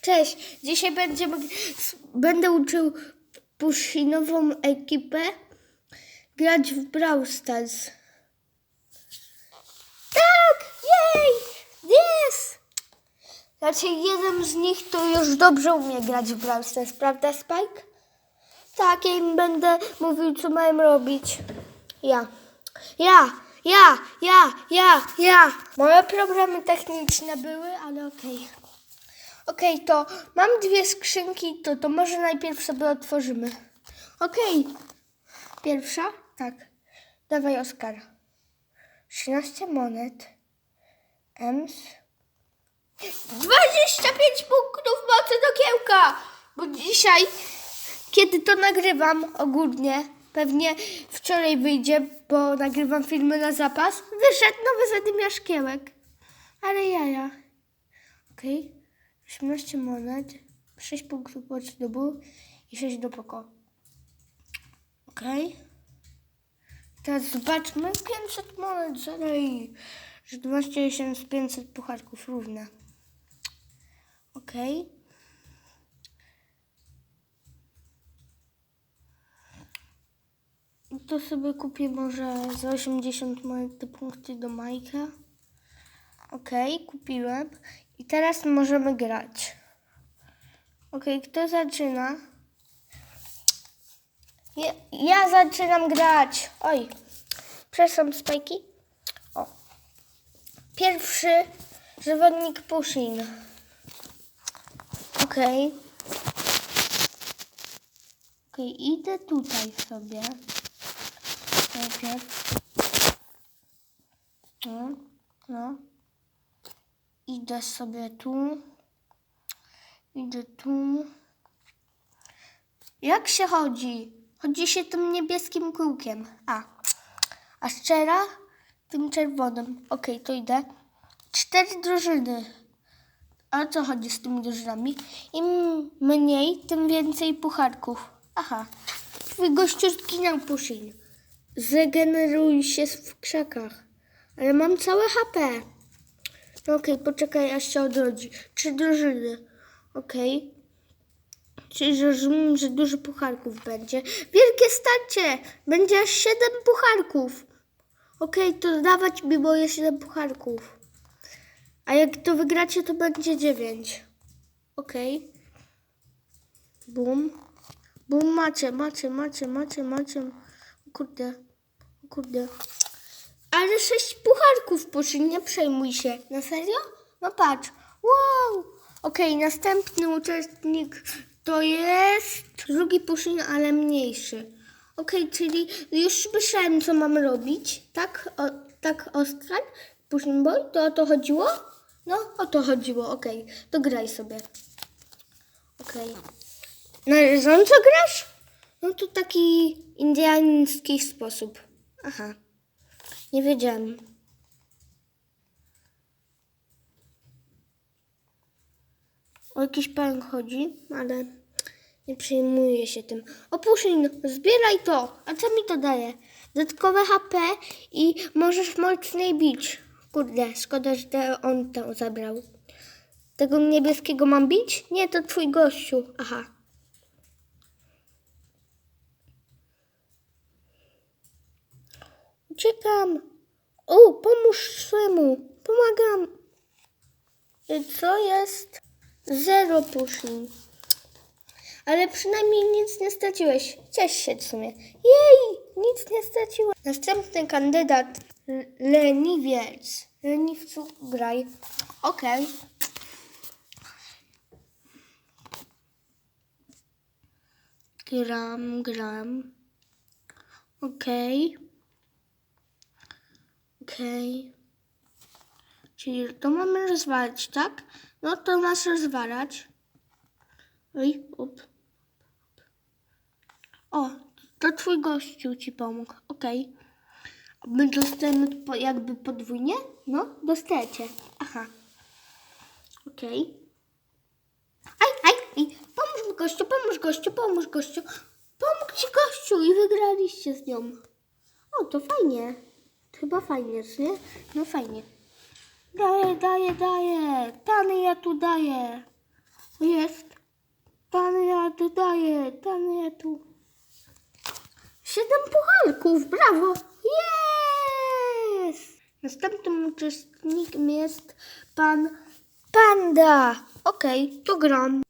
Cześć, dzisiaj będę uczył Pusinową ekipę grać w Brawl Stars. Tak! Jej! Yes! Znaczy jeden z nich to już dobrze umie grać w Brawl Stars, prawda Spike? Tak, ja im będę mówił co mają robić. Ja. Ja, ja, ja, ja, ja. Moje problemy techniczne były, ale okej. Okej, to mam dwie skrzynki, to, to może najpierw sobie otworzymy. Okej. Pierwsza? Tak. Dawaj, Oskar. 13 monet. Ems. 25 punktów mocy do kiełka! Bo dzisiaj, kiedy to nagrywam ogólnie, pewnie wczoraj wyjdzie, bo nagrywam filmy na zapas, wyszedł nowy zadymiarz kiełek. Ale jaja. Okej. 18 monet, 6 punktów mocy do ból i 6 do poko. Okej. Teraz zobaczmy. 500 monet, zadaj. Że 12 z 500 pucharków równe. Okej. To sobie kupię może za 80 monet te punkty do Majka. Okej, kupiłem. I teraz możemy grać. Okej, kto zaczyna? Ja, ja zaczynam grać. Oj, przepraszam, spajki. O. Pierwszy zawodnik Pushin. Okej. Okej, idę tutaj sobie. Najpierw. No, no. Idę sobie tu. Idę tu. Jak się chodzi? Chodzi się tym niebieskim kółkiem. A. A szczera? Tym czerwonym. Okej, to idę. Cztery drużyny. A co chodzi z tymi drużynami? Im mniej, tym więcej pucharków. Aha. Twój gościu zginął Pushin. Zregeneruj się w krzakach. Ale mam całe HP. Okej, poczekaj, aż się odrodzi. Trzy drużyny. Okej. Czyli rozumiem, że dużo pucharków będzie. Wielkie starcie! Będzie aż siedem pucharków. Okej, to dawać mi moje siedem pucharków. A jak to wygracie, to będzie dziewięć. Okej. Bum. Bum, macie, macie, macie, macie, macie. O kurde. O kurde. Ale sześć pucharków poszli, nie przejmuj się. Na serio? No patrz. Wow! Okej, następny uczestnik to jest drugi puszyn, ale mniejszy. Okej, czyli już słyszałem, co mam robić. Tak? O, tak, Oskar? Pushing Boy? To o to chodziło? No, o to chodziło, okej. To graj sobie. Okej. Na leżąco grasz? No to taki indiański sposób. Aha. Nie wiedziałem. O jakiś pająk chodzi, ale nie przejmuję się tym. Opuszczaj, zbieraj to. A co mi to daje? Dodatkowe HP i możesz mocniej bić. Kurde, szkoda, że on to zabrał. Tego niebieskiego mam bić? Nie, to twój gościu. Aha. Uciekam. O, pomóż swemu. Pomagam. I Co jest? Zero pushing. Ale przynajmniej nic nie straciłeś. Ciesz się w sumie. Jej, nic nie straciłem. Następny kandydat. Leniwiec. Leniwcu graj. Okej. Gram, gram. Okej. Okej. Czyli to mamy rozwalać, tak? No to masz rozwalać. Oj, up. O, to twój gościu ci pomógł. Okej. My dostajemy po, jakby podwójnie? No, dostajecie. Aha. Okej. Aj, aj, aj. Pomóż mi gościu, pomóż gościu, pomóż gościu. Pomógł ci gościu i wygraliście z nią. O, to fajnie. Chyba fajnie, czy nie? No fajnie. Daję, daję, daję. Tany ja tu daję. Jest. Tania tu daje, Tania tu. Siedem pucharków, brawo! Jest! Następnym uczestnikiem jest pan Panda. Okej, to gram.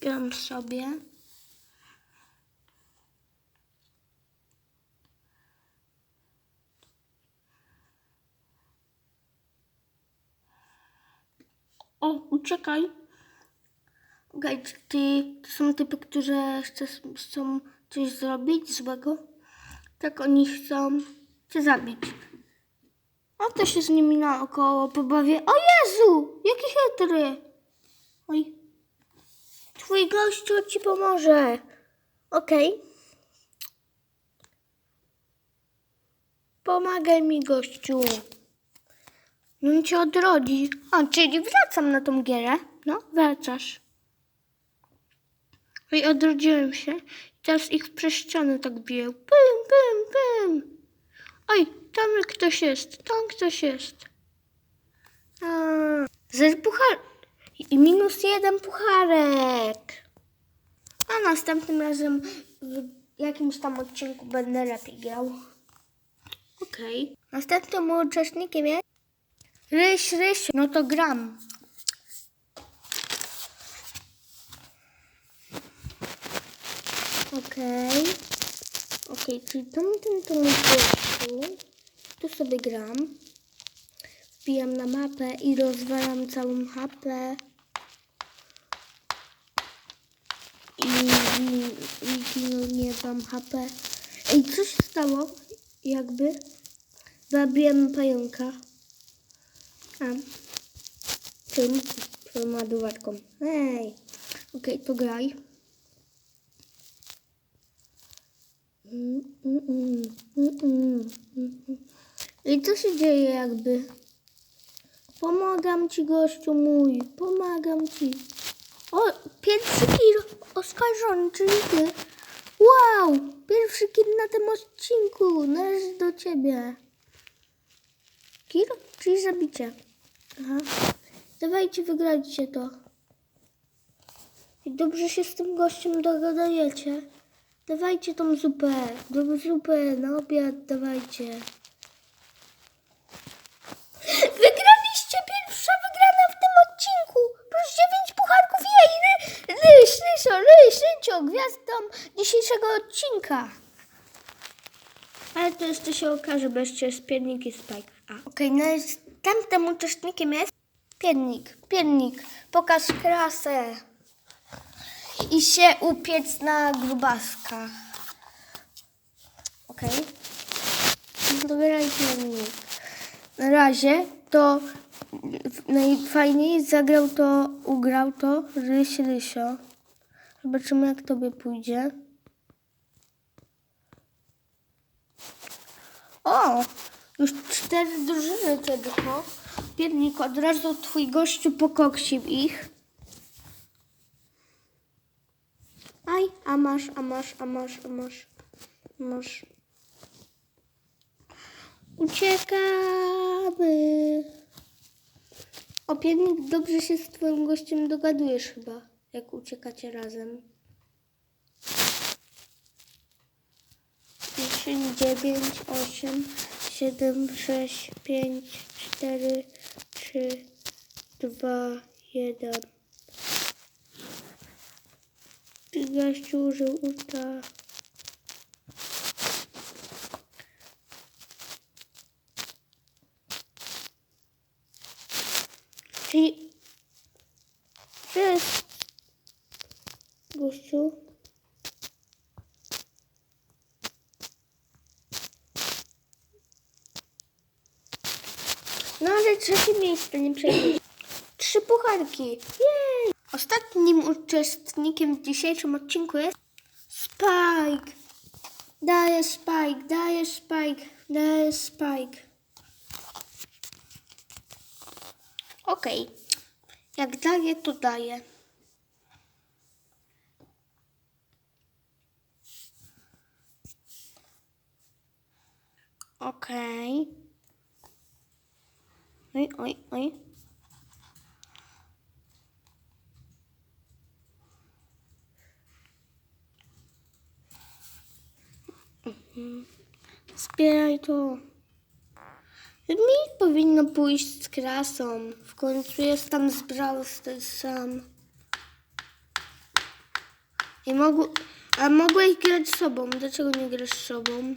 Gram sobie. O, uciekaj. Czy ty, to są typy, które chcesz, chcą coś zrobić złego? Tak, oni chcą cię zabić. A to się z nimi naokoło pobawię. O Jezu! Jaki chytry! Oj. Twój gościu ci pomoże. Okej. Pomagaj mi, gościu. No on cię odrodzi. A, czyli wracam na tą gierę. No, wracasz. No I odrodziłem się. Teraz ich przez tak biję. Pym, pym, pym. Oj, tam ktoś jest. Tam ktoś jest. A, zero puchar. I minus jeden pucharek. A następnym razem w jakimś tam odcinku będę lepiej grał. Okej. Następnym uczestnikiem jest Ryś, Ryś. No to gram. Okej. Okej, czyli tamten to gościu. Tu sobie gram. Wbijam na mapę i rozwalam całą mapę. I, i, i nie mam HP. Ej, co się stało? Jakby zabiłem pająka. A. Tym, tą ładowarką. Ej. Okej, to graj. I co się dzieje jakby? Pomagam ci, gościu mój. Pomagam ci. O, pierwszy kill oskarżony, czyli ty. Wow, pierwszy kill na tym odcinku. Należy do ciebie. Kill, czyli zabicie. Aha. Dawajcie, wygrajcie to. I dobrze się z tym gościem dogadajecie. Dawajcie tą zupę. Dobrą zupę na obiad dawajcie. Wygraliście pierwsza wygrana w tym odcinku. Plus dziewięć pucharków. Jej, ry, ryś, rysio, ryś, rycio, gwiazdą dzisiejszego odcinka. Ale to jeszcze się okaże, bo jeszcze jest piernik i spike. A, okej, następnym uczestnikiem jest piernik. Piernik, pokaż krasę. I się upiec na grubaska. Okej. Dobieraj piernik. Na razie to najfajniej zagrał to, ugrał to Ryś Rysio. Zobaczymy jak tobie pójdzie. O! Już cztery drużyny tylko. Piernik, od razu twój gościu pokoksił ich. Aj, a masz, a masz, a masz, a masz, a masz. Uciekamy. O, piernik, dobrze się z twoim gościem dogadujesz chyba, jak uciekacie razem. 10, 9, 8, 7, 6, 5, 4, 3, 2, 1. Ty gościu użył ulta. Czyli... Cześć. Gościu. No ale trzecie miejsce nie. Trzy pucharki. Jej! Ostatnim uczestnikiem w dzisiejszym odcinku jest Spike. Daję Spike, daję Spike, daję Spike. Okej. Jak daję, to daję. Okej. Okay. Oj, oj, oj. Mhm. Zbieraj to. Mi powinno pójść z krasą. W końcu jest tam z Brawl sam. I mogu... A mogłeś grać sobą. Dlaczego nie grasz sobą?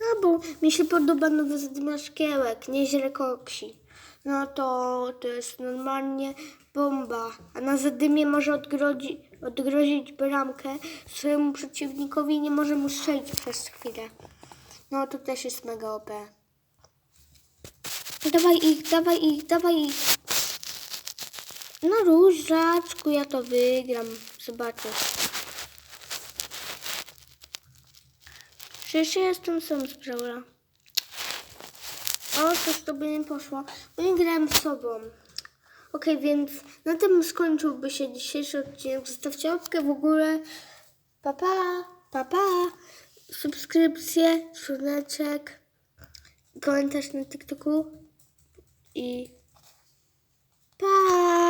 No bo mi się podoba nowy zadymiarz szkiełek, nieźle koksi. No to to jest normalnie bomba. A na zadymie może odgrodzi, odgrozić bramkę swojemu przeciwnikowi nie może mu strzelić przez chwilę. No to też jest mega OP. Dawaj ich, dawaj ich, dawaj ich. No różaczku, ja to wygram. Zobaczysz. Przecież ja jestem sam z Brawla. O, coś tobie nie poszło. Bo nie grałem z sobą. Okej, więc na tym skończyłby się dzisiejszy odcinek. Zostawcie łapkę w ogóle. Pa, pa, pa. Subskrypcje, dzwoneczek, komentarz na TikToku i pa.